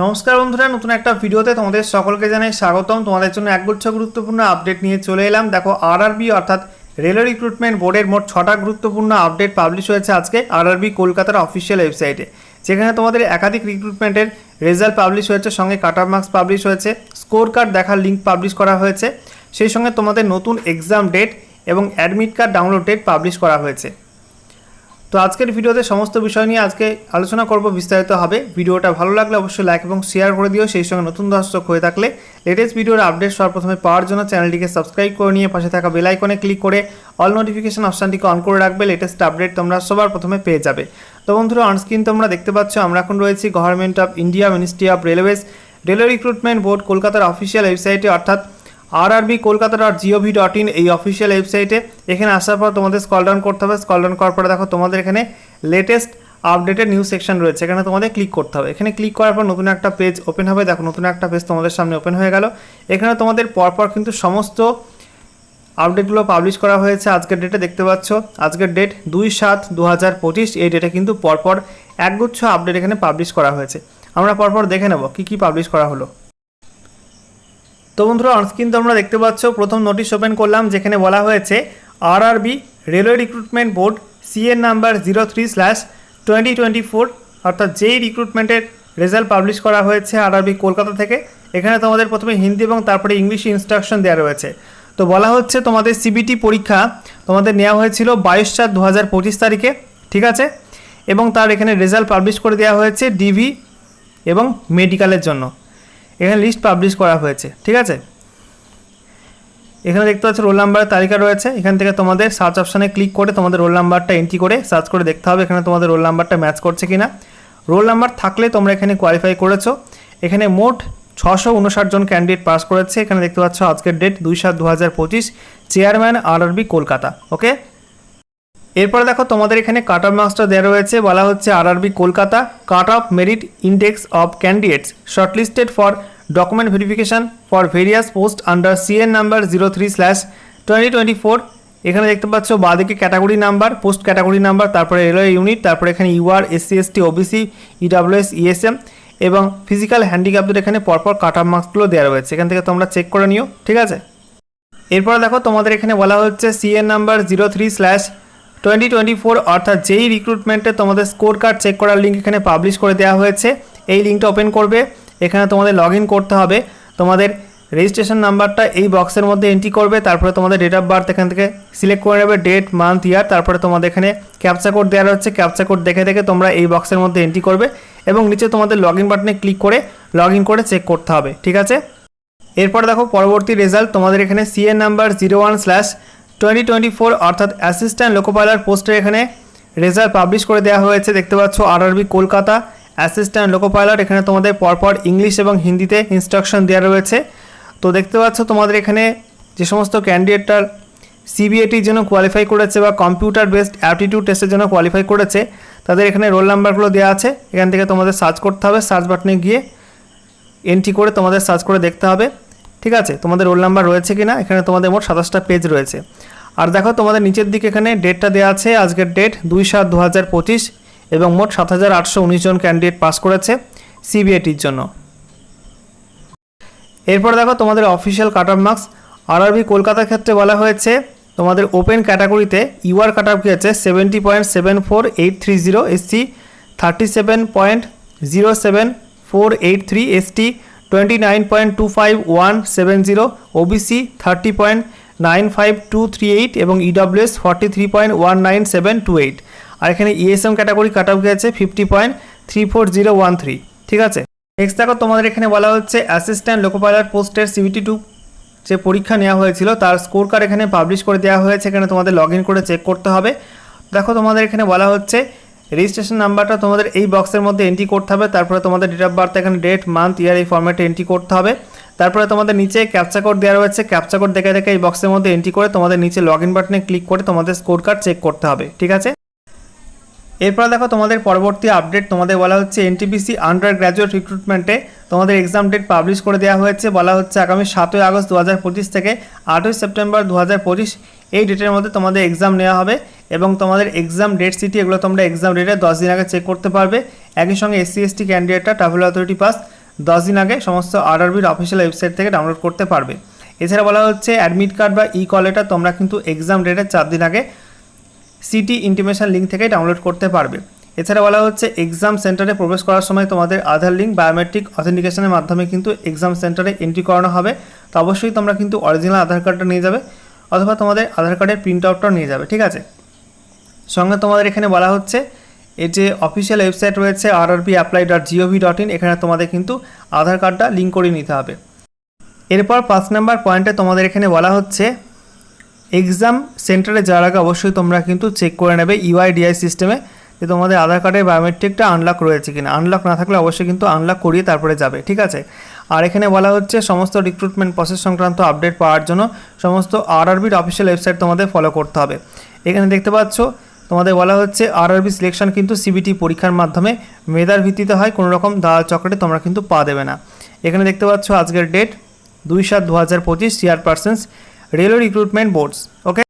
নমস্কার বন্ধুরা, নতুন একটা ভিডিওতে তোমাদের সকলকে জানাই স্বাগতম। তোমাদের জন্য একগুচ্ছ গুরুত্বপূর্ণ আপডেট নিয়ে চলে এলাম। দেখো আরআরবি অর্থাৎ রেলওয়ে রিক্রুটমেন্ট বোর্ডের মোট ছটা গুরুত্বপূর্ণ আপডেট পাবলিশ হয়েছে আজকে আরআরবি কলকাতার অফিসিয়াল ওয়েবসাইটে যেখানে তোমাদের একাধিক রিক্রুটমেন্টের রেজাল্ট পাবলিশ হয়েছে, সঙ্গে কাটার মার্কস পাবলিশ হয়েছে স্কোর কার্ড দেখার লিঙ্ক পাবলিশ করা হয়েছে, সেই সঙ্গে তোমাদের নতুন এক্সাম ডেট এবং admit card download date publish করা হয়েছে। তো আজকের ভিডিওতে সমস্ত বিষয় নিয়ে আজকে আলোচনা করব, বিস্তারিত হবে। ভিডিওটা ভালো লাগলে অবশ্যই লাইক এবং শেয়ার করে দিও। সেই সঙ্গে নতুন দর্শক হয়ে থাকলে লেটেস্ট ভিডিওর আপডেট সর্বপ্রথমে পাওয়ার জন্য চ্যানেলটিকে সাবস্ক্রাইব করে নিয়ে পাশে থাকা বেল আইকনে ক্লিক করে অল নোটিফিকেশন অপশানটিকে অন করে রাখবে। লেটেস্ট আপডেট তোমরা সবার প্রথমে পেয়ে যাবে। তো বন্ধুরা অনস্ক্রিন তোমরা দেখতে পাচ্ছ, আমরা এখন রয়েছি government of India ministry of railways railway recruitment board কলকাতার অফিসিয়াল ওয়েবসাইটে অর্থাৎ RRB Kolkata dot gov dot in এই অফিসিয়াল ওয়েবসাইটে এখানে আসার পর তোমাদের স্কল ডাউন করতে হবে। স্কল ডাউন করার পরে দেখো তোমাদের এখানে লেটেস্ট আপডেটেড নিউজ সেকশন রয়েছে। এখানে তোমাদের ক্লিক করতে হবে। এখানে ক্লিক করার পর নতুন একটা পেজ ওপেন হবে। দেখো নতুন একটা পেজ তোমাদের সামনে ওপেন হয়ে গেল। এখানে তোমাদের পরপর কিন্তু সমস্ত আপডেটগুলো পাবলিশ করা হয়েছে আজকের ডেটে দেখতে পাচ্ছ। আজকের ডেট দুই সাত দু হাজার পঁচিশ। এই ডেটে কিন্তু পরপর একগুচ্ছ আপডেট এখানে পাবলিশ করা হয়েছে। আমরা পরপর দেখে নেব কী কী পাবলিশ করা হলো। তো বন্ধুরা অনস্ক্রিন তো আমরা দেখতে পাচ্ছ, প্রথম নোটিশ ওপেন করলাম, যেখানে বলা হয়েছে RRB railway recruitment board CN number zero three slash twenty twenty four অর্থাৎ যেই রিক্রুটমেন্টের রেজাল্ট পাবলিশ করা হয়েছে আরআরবি কলকাতা থেকে, এখানে তোমাদের প্রথমে হিন্দি এবং তারপরে ইংলিশে ইনস্ট্রাকশন দেওয়া রয়েছে। তো বলা হচ্ছে, তোমাদের সিবিটি পরীক্ষা তোমাদের নেওয়া হয়েছিল বাইশ চার দু হাজার পঁচিশ তারিখে, ঠিক আছে? এবং তার এখানে রেজাল্ট পাবলিশ করে দেওয়া হয়েছে ডিভি এবং মেডিকেলের জন্য। এখানে লিস্ট পাবলিশ করা হয়েছে, ঠিক আছে? এখানে দেখতে পাচ্ছ রোল নাম্বারের তালিকা রয়েছে। এখান থেকে তোমাদের সার্চ অপশানে ক্লিক করে তোমাদের রোল নাম্বারটা এন্ট্রি করে সার্চ করে দেখতে হবে এখানে তোমাদের রোল নাম্বারটা ম্যাচ করছে কিনা। রোল নাম্বার থাকলে তোমরা এখানে কোয়ালিফাই করেছ। এখানে মোট ছশো উনষাট জন ক্যান্ডিডেট পাস করেছে। এখানে দেখতে পাচ্ছ আজকের ডেট দুই সাত দু হাজার পঁচিশ চেয়ারম্যান আরআরবি কলকাতা ওকে এরপরে দেখো তোমাদের এখানে কাট অফ মার্কসটা দেওয়া রয়েছে। বলা হচ্ছে RRB Kolkata cut off merit index of candidates shortlisted for document verification for various post under C N number zero three slash twenty twenty four এখানে দেখতে পাচ্ছ বাদিকে category number post category number তারপরে railway unit তারপরে এখানে UR SC ST OBC EWS ESM এবং physical হ্যান্ডিক্যাপদের এখানে পরপর কাট অফ মার্কসগুলো দেওয়া রয়েছে। এখান থেকে তোমরা চেক করে নিও, ঠিক আছে? এরপরে দেখো তোমাদের এখানে বলা হচ্ছে CN number zero three slash twenty twenty four অর্থাৎ যেই রিক্রুটমেন্টে তোমাদের স্কোর কার্ড চেক করার লিঙ্ক এখানে পাবলিশ করে দেওয়া হয়েছে। এই লিঙ্কটা ওপেন করবে। এখানে তোমাদের লগ করতে হবে। তোমাদের রেজিস্ট্রেশন নাম্বারটা এই বক্সের মধ্যে এন্ট্রি করবে, তারপরে তোমাদের ডেট অফ বার্থ এখান থেকে সিলেক্ট করে নেবে ডেট মান্থ ইয়ার তারপরে তোমাদের এখানে ক্যাপচা কোড দেওয়া হচ্ছে ক্যাপচা কোড দেখে দেখে তোমরা এই বক্সের মধ্যে এন্ট্রি করবে এবং নিচে তোমাদের লগ বাটনে ক্লিক করে লগ করে চেক করতে হবে, ঠিক আছে? এরপর দেখো পরবর্তী রেজাল্ট তোমাদের এখানে CN number zero one slash twenty twenty four অর্থাৎ অ্যাসিস্ট্যান্ট লোকোপাইলার পোস্টের এখানে রেজাল্ট পাবলিশ করে দেওয়া হয়েছে। দেখতে পাচ্ছ আরআরবি কলকাতা অ্যাসিস্ট্যান্ট লোকোপাইলট এখানে তোমাদের পরপর ইংলিশ এবং হিন্দিতে ইনস্ট্রাকশন দেওয়া রয়েছে। তো দেখতে পাচ্ছ তোমাদের এখানে যে সমস্ত ক্যান্ডিডেটটার সিবিএটির জন্য কোয়ালিফাই করেছে বা কম্পিউটার বেসড অ্যাপটিটিউড টেস্টের জন্য কোয়ালিফাই করেছে, তাদের এখানে রোল নাম্বারগুলো দেওয়া আছে। এখান থেকে তোমাদের সার্চ করতে হবে। সার্চ বাটনে গিয়ে এন্ট্রি করে তোমাদের সার্চ করে দেখতে হবে। ঠিক আছে? তোমাদের রোল নাম্বার রয়েছে কি না এখানে তোমাদের মোট সাতাশটা পেজ রয়েছে। আর দেখো তোমাদের নিচের দিকে এখানে ডেটটা দেওয়া আছে। আজকের ডেট দুই সাত দু হাজার পঁচিশ। এবং মোট সাত হাজার আটশো উনিশ জন ক্যান্ডিডেট পাস করেছে সিবিআইটির জন্য। এরপর দেখো তোমাদের official cut off marks. RRB কলকাতার ক্ষেত্রে বলা হয়েছে, তোমাদের ওপেন ক্যাটাগরিতে ইউআর কাট অফ কী আছে? Seventy point seven four eight three zero SC, thirty seven point zero seven four eight three ST, twenty nine point two five one seven zero, OBC thirty point nine five two three eight এবং EWS forty three point one nine seven two eight. আর এখানে ESM category cut off গেছে fifty point three four zero one three ঠিক আছে? Next দেখো, তোমাদের এখানে বলা হচ্ছে অ্যাসিস্ট্যান্ট লোকোপাইলট পোস্টের সিবিটি টু যে পরীক্ষা নেওয়া হয়েছিল, তার স্কোর কার্ড এখানে পাবলিশ করে দেওয়া হয়েছে, এখানে তোমাদের লগ করে চেক করতে হবে। দেখো, তোমাদের এখানে বলা হচ্ছে রেজিস্ট্রেশন নাম্বারটা তোমাদের এই বক্সের মধ্যে এন্ট্রি করতে হবে, তারপরে তোমাদের ডেট অফ বার্থ এখানে ডেট মান্থ ইয়ার এই ফর্ম্যাটে এন্ট্রি করতে হবে। তারপরে তোমাদের নিচে ক্যাপচা কোড দেওয়া রয়েছে ক্যাপচা কোড দেখে দেখে এই বক্সের মধ্যে এন্ট্রি করে তোমাদের নিচে লগ ইন বাটনে ক্লিক করে তোমাদের স্কোর কার্ড চেক করতে হবে, ঠিক আছে? এরপর দেখো তোমাদের পরবর্তী আপডেট তোমাদের বলা হচ্ছে এনটিপিসি আন্ডার গ্র্যাজুয়েট রিক্রুটমেন্টে তোমাদের এক্সাম ডেট পাবলিশ করে দেওয়া হয়েছে। বলা হচ্ছে আগামী সাতই আগস্ট দু হাজার পঁচিশ থেকে আটই সেপ্টেম্বর দু হাজার পঁচিশ এই ডেটের মধ্যে তোমাদের এক্সাম নেওয়া হবে এবং তোমাদের এক্সাম ডেট সিটি এগুলো তোমরা এক্সাম ডেটে দশ দিন আগে চেক করতে পারবে। একই সঙ্গে এসসি এসটি ক্যান্ডিডেটরা ট্রাভেল অথরিটি পাস দশ দিন আগে সমস্ত আরআরবির অফিসিয়াল ওয়েবসাইট থেকে ডাউনলোড করতে পারবে। এছাড়া বলা হচ্ছে অ্যাডমিট কার্ড বা ই কল লেটার তোমরা কিন্তু এক্সাম ডেটের চার দিন আগে সিটি ইন্টিমেশন লিঙ্ক থেকে ডাউনলোড করতে পারবে। এছাড়া বলা হচ্ছে এক্সাম সেন্টারে প্রবেশ করার সময় তোমাদের আধার লিঙ্ক বায়োমেট্রিক অথেন্টিকেশনের মাধ্যমে কিন্তু এক্সাম সেন্টারে এন্ট্রি করানো হবে। তো অবশ্যই তোমরা কিন্তু অরিজিনাল আধার কার্ডটা নিয়ে যাবে অথবা তোমাদের আধার কার্ডের প্রিন্ট আউটটাও নিয়ে যাবে, ঠিক আছে? সঙ্গে তোমাদের এখানে বলা হচ্ছে, এই যে অফিসিয়াল ওয়েবসাইট রয়েছে আর RRB apply dot gov dot in এখানে তোমাদের কিন্তু আধার কার্ডটা লিঙ্ক করে নিতে হবে। এরপর পাঁচ নাম্বার পয়েন্টে তোমাদের এখানে বলা হচ্ছে এক্সাম সেন্টারে যাওয়ার আগে অবশ্যই তোমরা কিন্তু চেক করে নেবে ইউআইডিআই সিস্টেমে যে তোমাদের আধার কার্ডের বায়োমেট্রিকটা আনলক রয়েছে কিনা। আনলক না থাকলে অবশ্যই কিন্তু আনলক করিয়ে তারপরে যাবে, ঠিক আছে? আর এখানে বলা হচ্ছে সমস্ত রিক্রুটমেন্ট প্রসেস সংক্রান্ত আপডেট পাওয়ার জন্য সমস্ত আরআরবির অফিসিয়াল ওয়েবসাইট তোমাদের ফলো করতে হবে। এখানে দেখতে পাচ্ছ, তোমাদের বলা হচ্ছে আরআরবি সিলেকশন কিন্তু সিবিটি পরীক্ষার মাধ্যমে মেধার ভিত্তিতে হয়, কোনো রকম দালাল চক্রে তোমরা কিন্তু পা দেবে না। এখানে দেখতে পাচ্ছ আজকের ডেট দুই সাত দু হাজার পঁচিশ chairpersons railway recruitment boards okay